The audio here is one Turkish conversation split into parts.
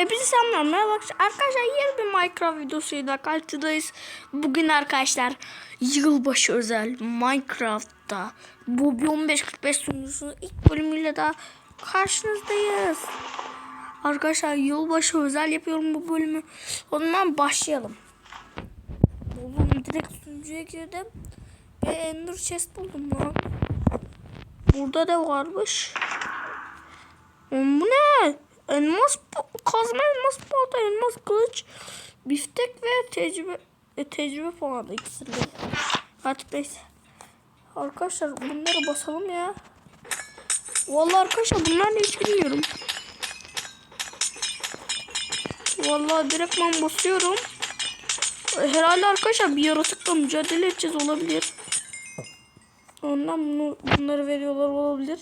Hepinize selamlar. Merhaba arkadaşlar. Yeni bir Minecraft videosuyla karşınızdayız. Bugün arkadaşlar yılbaşı özel Minecraft'ta bu 1545 sunucusunun ilk bölümüyle daha karşınızdayız. Arkadaşlar yılbaşı özel yapıyorum bu bölümü. O zaman başlayalım. Buldum direkt sunucuya girdim. Ve Ender Chest buldum lan. Burada da varmış. Oğlum bu ne? Elmas kazma, elmas balta, elmas kılıç, biftek ve tecrübe e, tecrübe puanı ikisi de. Artık neyse. Arkadaşlar bunları basalım ya. Vallahi arkadaşlar bunlar hiç bilmiyorum. Vallahi direktman basıyorum. E, Herhalde arkadaşlar bir yaratıkla mücadele edeceğiz olabilir. Ondan bunu, bunları veriyorlar olabilir.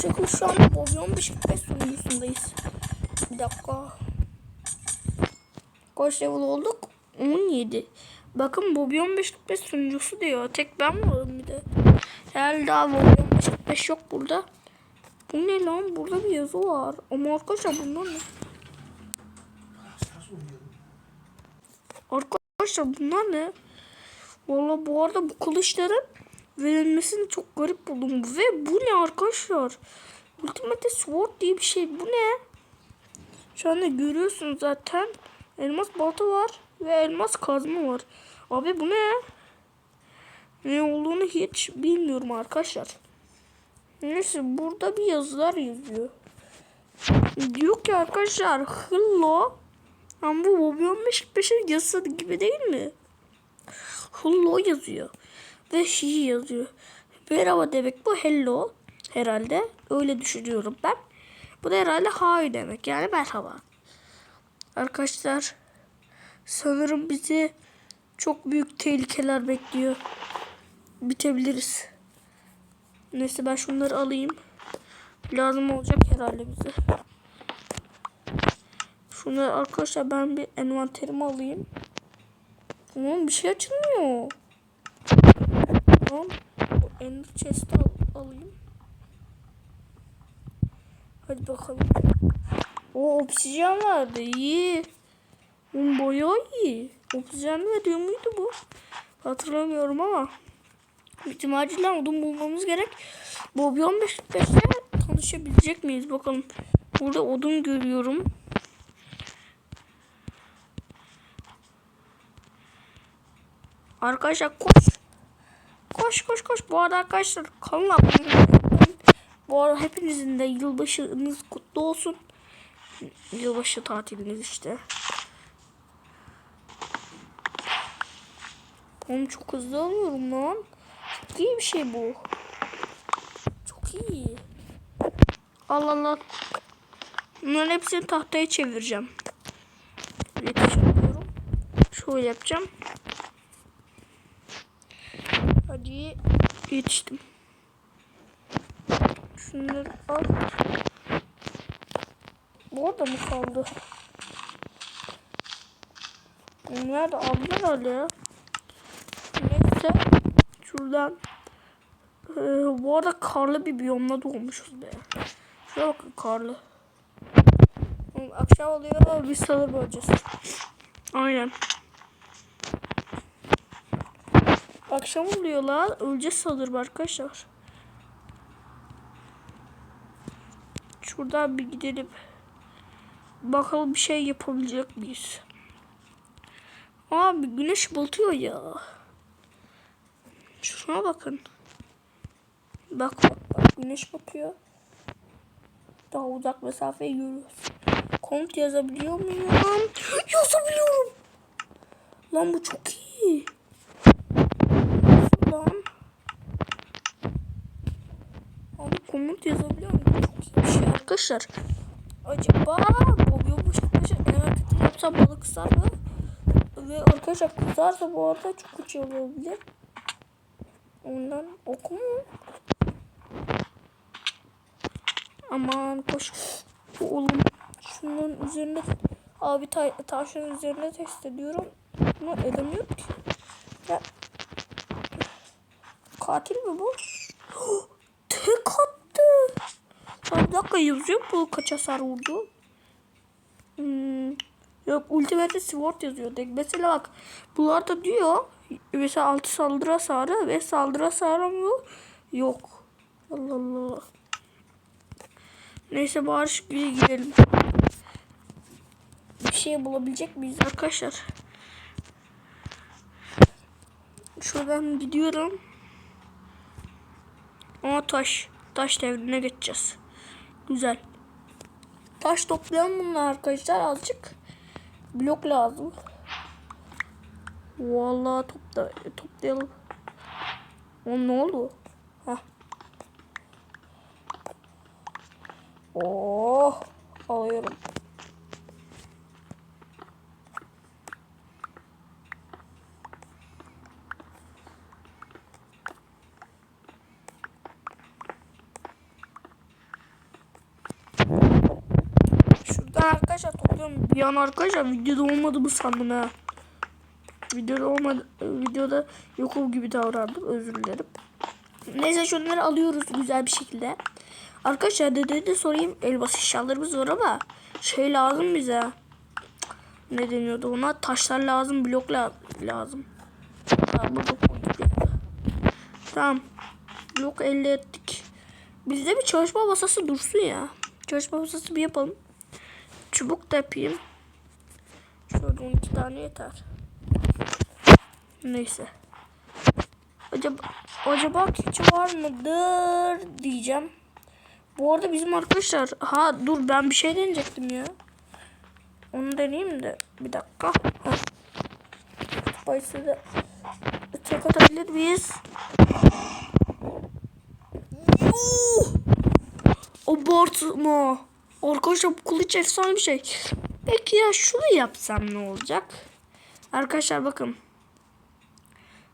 Çünkü şu an Bobby 15 45 sunucusundayız. Bir dakika. Kaç level olduk? 17. Bakın Bobby 15 45 sunucusu diyor. Tek ben varım bir de. Herhalde daha Bobby 15 45 yok burada. Bu ne lan? Burada bir yazı var. Ama arkadaşlar bunlar ne? Arkadaşlar bunlar ne? Valla bu arada bu kılıçların verilmesini çok garip buldum. Ve bu ne arkadaşlar? Ultimate Sword diye bir şey. Bu ne? Şu anda görüyorsunuz zaten. Elmas balta var ve elmas kazma var. Abi bu ne? Ne olduğunu hiç bilmiyorum arkadaşlar. Neyse burada bir yazılar yazıyor. Diyor ki arkadaşlar Hello ama bu Bobby 15 45'in yazısı gibi değil mi? Hello yazıyor. Ve she yazıyor. Merhaba demek bu hello herhalde. Öyle düşünüyorum ben. Bu da herhalde hi demek yani merhaba. Arkadaşlar sanırım bizi çok büyük tehlikeler bekliyor. Bitebiliriz. Neyse ben şunları alayım. Lazım olacak herhalde bize. Şunları arkadaşlar ben bir envanterimi alayım. Tamam bir şey açılmıyor. Tamam. Bu ender chest'i al, alayım. Hadi bakalım. O obsidian vardı. İyi. Oğlum bayağı iyi. Obsidian veriyor muydu bu? Hatırlamıyorum ama. Bizim acilen odun bulmamız gerek. Bu 15.45'te tanışabilecek miyiz bakalım. Burada odun görüyorum. Arkadaşlar koş. Koş koş koş. Bu arada arkadaşlar kanala abone Bu arada hepinizin de yılbaşınız kutlu olsun. Yılbaşı tatiliniz işte. Oğlum çok hızlı alıyorum lan. Çok iyi bir şey bu. Çok iyi. Allah Allah. Bunların hepsini tahtaya çevireceğim. Şöyle yapacağım. Hadi yetiştim. Şunları al. Bu arada mı kaldı? Da aldılar herhalde ya. Neyse. Şuradan. Ee, bu arada karlı bir biyomla doğmuşuz be. Şuraya bakın karlı. Akşam oluyor biz sanır böleceğiz. Aynen. Akşam oluyor lan. Öleceğiz sanırım arkadaşlar. Şuradan bir gidelim. Bakalım bir şey yapabilecek miyiz? Abi güneş batıyor ya. Şuna bakın. Bak bak bak güneş batıyor. Daha uzak mesafeyi görüyoruz. Komut yazabiliyor muyum? Yazabiliyorum. Lan bu çok iyi. Lan. Abi komut yazabiliyor muyum? Çok iyi bir şey arkadaşlar. Acaba bu yokuş arkadaşlar en hareketi yapsam balık kısar mı? Ve arkadaşlar kızarsa bu arada çok uçuyor olabilir. Ondan oku mu? Aman koş. Oğlum şunun üzerine abi ta taşın üzerine test ediyorum. Bunu edemiyorum ki. Ya. Katil mi bu? Tek attı. Ya bir dakika yazıyor bu kaç hasar vurdu. Hmm, yok Ultimate Sword yazıyor. Tek mesela bak bunlarda diyor mesela altı saldırı hasarı ve saldırı hasarı mı yok. Allah Allah. Neyse bari güye gidelim. Bir şey bulabilecek miyiz arkadaşlar? Şuradan gidiyorum. Aa taş. Taş devrine geçeceğiz. Güzel. Taş toplayalım bunlar arkadaşlar azıcık. Blok lazım. Vallahi topla toplayalım. O ne oldu? Heh. Oh, alıyorum. Şuradan arkadaşlar topluyorum. Bir an arkadaşlar videoda olmadı mı sandım ha. Videoda olmadı. Videoda yokum gibi davrandım. Özür dilerim. Neyse şunları alıyoruz güzel bir şekilde. Arkadaşlar dede de sorayım. Elbas eşyalarımız var ama şey lazım bize. Ne deniyordu ona? Taşlar lazım, blok la lazım. Tamam. Blok elde ettik. Bizde bir çalışma masası dursun ya. Çalışma masası bir yapalım. Çubuk da yapayım. Şöyle 12 tane yeter. Neyse. Acaba acaba keçi var mıdır diyeceğim. Bu arada bizim arkadaşlar ha dur ben bir şey deneyecektim ya. Onu deneyeyim de bir dakika. Spice'ı da tek atabilir miyiz? Abartma. Arkadaşlar bu kılıç efsane bir şey. Peki ya şunu yapsam ne olacak? Arkadaşlar bakın.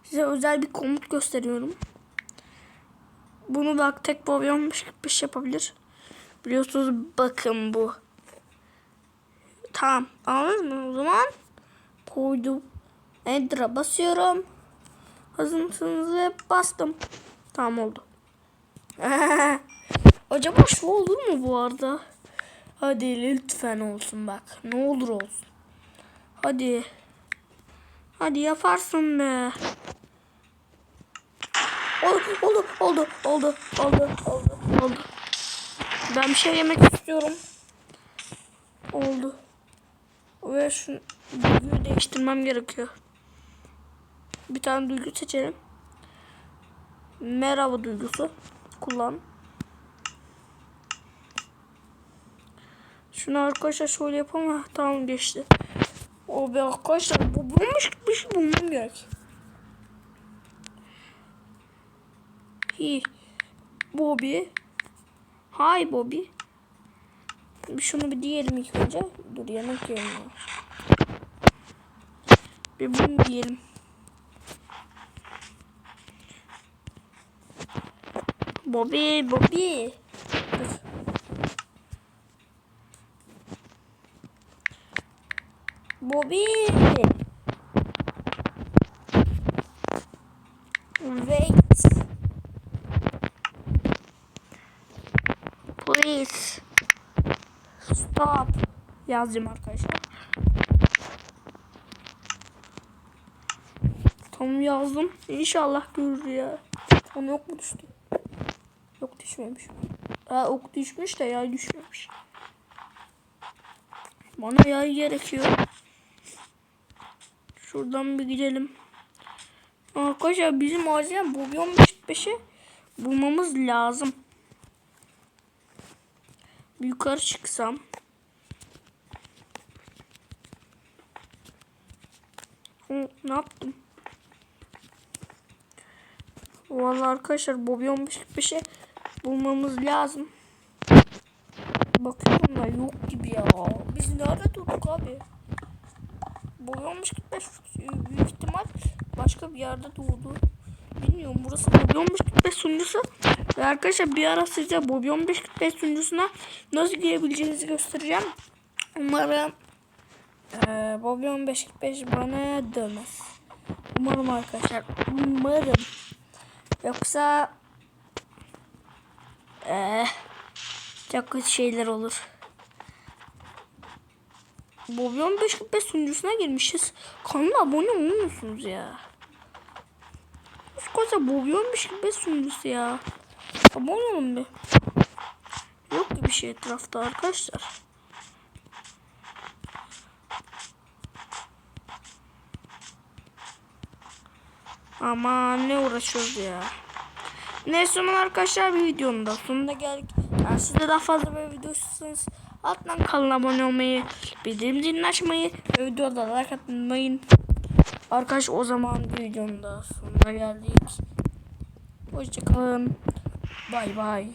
Size özel bir komut gösteriyorum. Bunu bak tek pavyonmuş bir şey yapabilir. Biliyorsunuz bakın bu. Tamam anladınız mı o zaman? Koydum. Enter'a basıyorum. Hazır mısınız ve bastım. Tamam oldu. Acaba şu olur mu bu arada? Hadi lütfen olsun bak. Ne olur olsun. Hadi. Hadi yaparsın be. Oldu, oldu, oldu, oldu, oldu, oldu, oldu. Ben bir şey yemek istiyorum. Oldu. Ve şu duyguyu değiştirmem gerekiyor. Bir tane duygu seçelim. Merhaba duygusu. Kullan. Şunu arkadaşlar şöyle yapalım. Heh, Tamam geçti. O be arkadaşlar bu bulmuş bir şey bulmam gerek. Hi. Bobby. Hi Bobby. Bir Şunu bir diyelim ilk önce. Dur yemek yiyelim. ya. Bir bunu diyelim. Bobby, Bobby. Dur. Bobby. Wait. Please. Stop. Yazdım arkadaşlar. Tamam yazdım. İnşallah görür ya. Onu yok mu düştü? Yok düşmemiş. Ha ok düşmüş de yay düşmemiş. Bana yay gerekiyor. Şuradan bir gidelim. Arkadaşlar bizim acilen bulyon 5'i bulmamız lazım. Yukarı çıksam. Hı, ne yaptım? Vallahi arkadaşlar Bobby 15'i bulmamız lazım. Bakıyorum da yok gibi ya. Biz nerede durduk abi? Bobby 15 büyük ihtimal başka bir yerde doğdu. Bilmiyorum burası Bobby 15 sunucusu. Ve arkadaşlar bir ara size Bobby 15 sunucusuna nasıl girebileceğinizi göstereceğim. Umarım ee, Bobby 15 bana dönmez. Umarım arkadaşlar. Umarım. Yoksa ee, çok kötü şeyler olur. Bobby 1545 sunucusuna girmişiz. Kanala abone olmuyorsunuz ya. Koskoca Bobby 1545 sunucusu ya. Abone olun bir. Yok ki bir şey etrafta arkadaşlar. Ama ne uğraşıyoruz ya. Neyse arkadaşlar bir videonun da sonuna geldik. Yani siz de daha fazla böyle video istiyorsanız alttan kanala abone olmayı, bildirim zilini açmayı ve videoda like atmayı. Arkadaş o zaman videonun da sonuna geldik. Hoşçakalın. Bay bay.